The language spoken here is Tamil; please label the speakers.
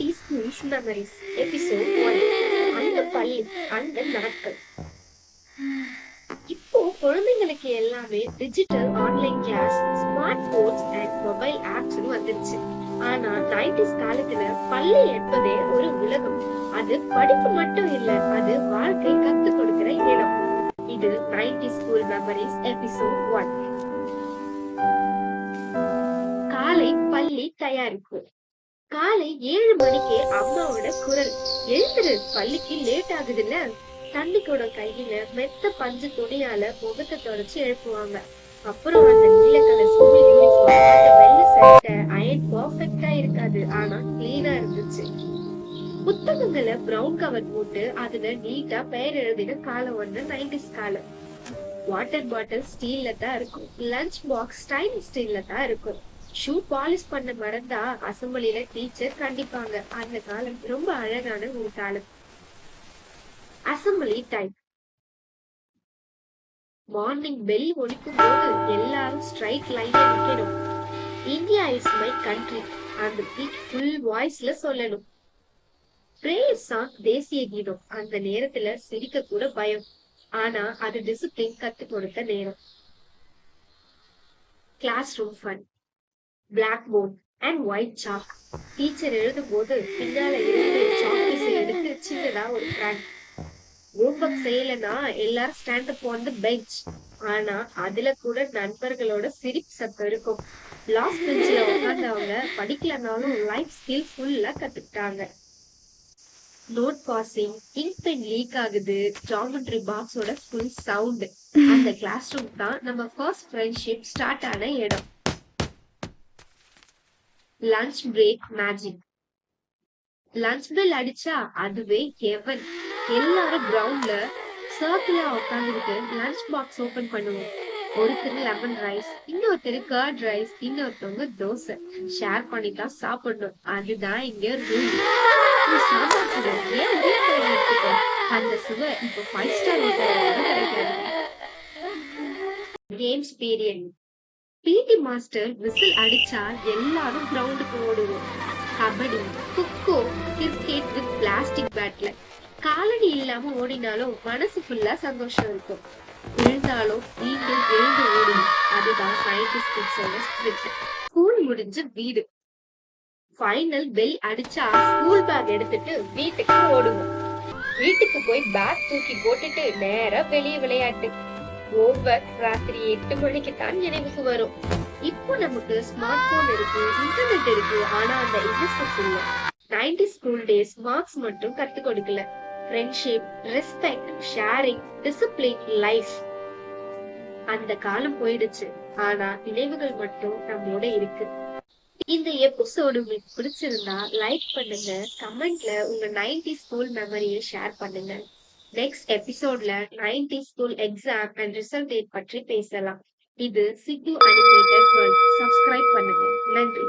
Speaker 1: மெமரிஸ் எபிசோட் ஒன் அந்த பள்ளி அந்த நாட்கள். இப்போ குழந்தைங்களுக்கு எல்லாமே digital online class smart phones and mobile apps வந்துருச்சு. ஆனா நைன்டிஸ் காலத்துல பள்ளி என்பதே ஒரு உலகம். அது படிப்பு மட்டும் இல்ல அது வாழ்க்கை கத்து கொடுக்கிற இடம். இது ninety school memories episode one காலை பள்ளி தயாரிப்பு. காலை ஏழு மணிக்கு அம்மாவோட குரல். எழுந்துரு பள்ளிக்கு லேட் ஆகுதுல்ல? தண்ணி கூட கையில மெத்த பஞ்சு துணியால முகத்தை தொடச்சு எழுப்புவாங்க. அப்புறம் அந்த நீல கலர் ஸ்கூல் யூனிஃபார்ம் அந்த வெள்ளை சட்டை அயன் பர்ஃபெக்டா இருக்காது. ஆனா கிளீனா இருந்துச்சு. புத்தகங்களை பிரவுன் கவர் போட்டு அதுல நீட்டா பெயர் எழுதின காலம் ஒண்ணு நைன்டிஸ் காலம் வாட்டர் பாட்டில் ஸ்டீல்ல தான் இருக்கும். லஞ்ச் பாக்ஸ் ஸ்டைலிஷ் ஸ்டீல்ல தான் இருக்கும். ஷூ பாலிஷ் பண்ண மறந்தா அசம்பிளில டீச்சர் கண்டிப்பாங்க. அந்த காலம் ரொம்ப அழகான ஒரு காலம். அசம்பிளி டைம் மார்னிங் பெல் ஒலிக்கும் போது எல்லாரும் ஸ்ட்ரைட் லைன்ல நிக்கணும். இந்தியா இஸ் மை கண்ட்ரி அந்த பீட் ஃபுல் வாய்ஸ்ல சொல்லணும். பிரேயர் சாங் தேசிய கீதம். அந்த நேரத்துல சிரிக்க கூட பயம். ஆனா அது டிசிப்ளின் கத்து கொடுத்த நேரம். Class room fun black board and white chalk teacher எழுதும் போது பின்னால இருந்து சாக்பீஸை எடுத்து சின்னதா ஒரு ஃப்ராங்க் ஹோம்ஒர்க் செய்யலனா எல்லாரும் stand up on the bench ஆனா அதுல கூட நண்பர்களோட சிரிப்பு சத்தம் இருக்கும். லாஸ்ட் பெஞ்ச்ல உட்கார்ந்தவங்க படிக்கலனாலும் லைஃப் ஸ்கில் ஃபுல்லா கத்துக்கிட்டாங்க. Note passing ink pen leak ஆகுது. ஜாமெட்ரி பாக்ஸோட ஃபுல் சவுண்ட் அந்த கிளாஸ் ரூம் தான் நம்ம ஃபர்ஸ்ட் ஃப்ரெண்ட்ஷிப் ஸ்டார்ட் ஆன இடம். Lunch break magic lunch bell அடிச்சா அதுவே ஹெவன் எல்லாரும் கிரவுண்ட்ல சர்க்கிளா உட்காந்துக்கிட்டு லஞ்ச் பாக்ஸ் ஓபன் பண்ணுவோம். ஒருத்தர் லெமன் ரைஸ் இன்னொருத்தர் கர்ட் ரைஸ் இன்னொருத்தவங்க தோசை. ஷேர் பண்ணி தான் சாப்பிடணும். அதுதான் இங்க ரூல் சாம்பார் ஏன் எடுத்துக்கோ அந்த சுவை இப்போ ஃபைவ் ஸ்டார் ஹோட்டல் கிடைக்கிறது. Games period PT master whistle அடிச்சா எல்லாரும் கிரவுண்டுக்கு ஓடுவோம். கபடி குக்கோ கிரிக்கெட் வித் பிளாஸ்டிக் பேட்ல காலடி இல்லாம ஓடினாலும் மனசு ஃபுல்லா சந்தோஷம் இருக்கும். விழுந்தாலும் நீங்கள் எழுந்து ஓடுவோம் அதுதான் சயின்டிஸ்ட் கிட்ஸோட ஸ்பிரிட் ஸ்கூல் முடிஞ்சு வீடு. ஃபைனல் பெல் அடிச்சா ஸ்கூல் பேக் எடுத்துட்டு வீட்டுக்கு ஓடுவோம். வீட்டுக்கு போய் பேக் தூக்கி போட்டுட்டு நேரா வெளியே விளையாட்டு. ஓவர் ராத்திரி எட்டு மணிக்கு தான் நினைவுக்கு வரும். இப்போ நமக்கு ஸ்மார்ட் போன் இருக்கு இன்டர்நெட் இருக்கு ஆனா அந்த இன்னசென்ஸ் இல்ல. நைன்டி ஸ்கூல் டேஸ் மார்க்ஸ் மட்டும் கத்து கொடுக்கல. Friendship respect sharing discipline life அந்த காலம் போயிடுச்சு. ஆனா நினைவுகள் மட்டும் நம்மளோட இருக்கு. இந்த எபிசோடு உங்களுக்கு பிடிச்சிருந்தா லைக் பண்ணுங்க கமெண்ட்ல உங்க நைன்டி ஸ்கூல் மெமரியை ஷேர் பண்ணுங்க. நெக்ஸ்ட் எபிசோட்ல ninety school exam and result date பற்றி பேசலாம். இது சித்து அனிமேட்டட் வேர்ல்ட் சப்ஸ்கிரைப் பண்ணுங்க. நன்றி.